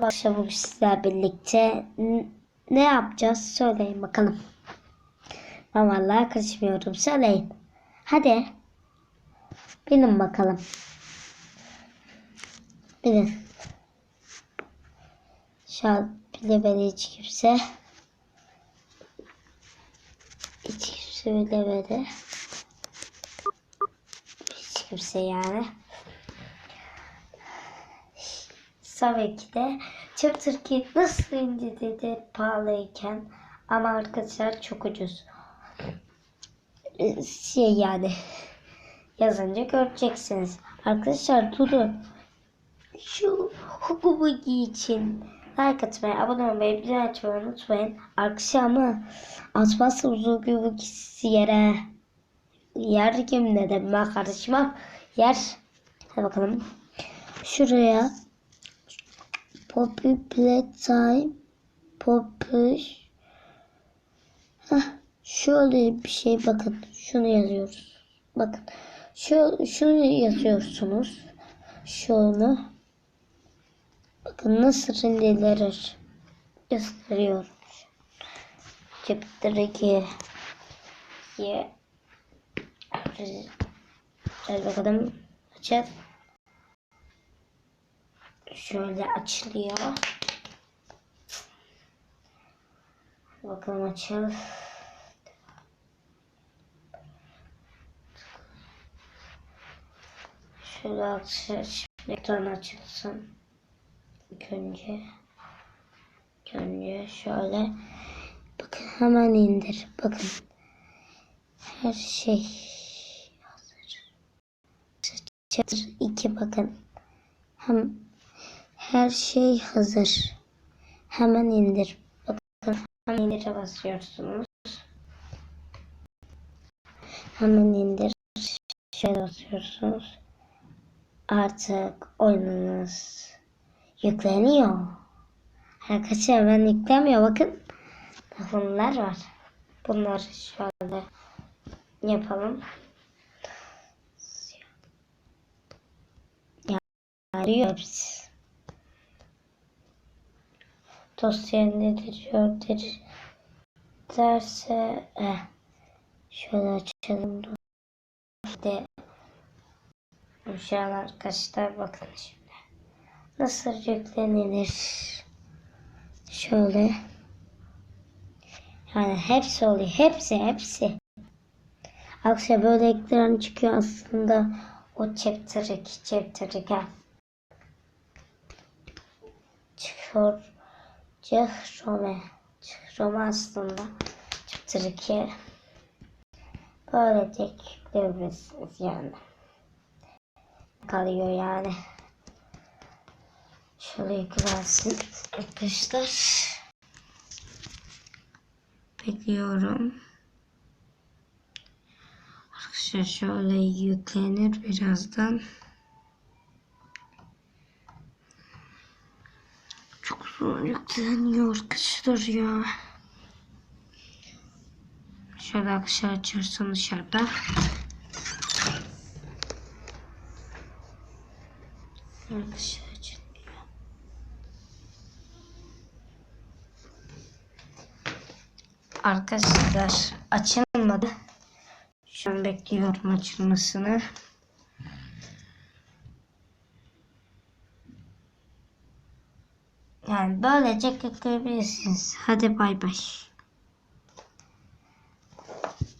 Akşam sizlerle birlikte n- ne yapacağız söyleyin bakalım. Ben vallahi karışmıyorum söyleyin. Hadi. Bilin bakalım. Bilin. Şu an bilemedi hiç kimse. Hiç kimse bilemedi. Hiç kimse yani. Tabii ki de Çöp Türkiye nasıl indi dedi pahalıyken ama arkadaşlar çok ucuz. Şey yani yazınca göreceksiniz. Arkadaşlar durun. Şu hukuki için like atmayı, abone olmayı, bildirim açmayı unutmayın. Arkadaşlar ama atmazsanız o hukukisi yere yer kim ne dedim ben karışmam. Yer. Hadi bakalım. Şuraya Poppy Playtime Poppy. Heh, şöyle bir şey bakın şunu yazıyoruz. Bakın şu, şunu yazıyorsunuz. Şunu. Bakın nasıl rendelenir gösteriyorum chapter 2 ye Gel bakalım açalım şöyle açılıyor. Bakalım açıl. Şöyle açıl. Ekran açılsın. İlk önce. İlk önce şöyle. Bakın hemen indir. Bakın. Her şey hazır. Chapter 2 bakın. Hem her şey hazır. Hemen indir. Bakın hemen indire basıyorsunuz. Hemen indir. Şöyle basıyorsunuz. Artık oyununuz yükleniyor. Arkadaşlar hemen yüklemiyor. Bakın. Bunlar var. Bunları şöyle yapalım. Arıyor hepsi. Dosya nedir yoktur derse eh, şöyle açalım. De. Şu an arkadaşlar bakın şimdi. Nasıl yüklenilir? Şöyle. Yani hepsi oluyor. Hepsi hepsi. Akşam böyle ekran çıkıyor aslında. O chapter 2 chapter 2 çıkıyor Cehrome. Cehrome aslında 2 böyle tek yükleyebilirsiniz yani. Kalıyor yani. Şöyle yüklensin arkadaşlar. Bekliyorum. Arkadaşlar şöyle yüklenir birazdan. Çok zor yükleniyor arkadaşlar ya. Şöyle akşam açırsam dışarıda. Arkadaşlar açılmıyor. Arkadaşlar açılmadı. Şu an bekliyorum açılmasını. Yani böylece yükleyebilirsiniz. Hadi bay bay.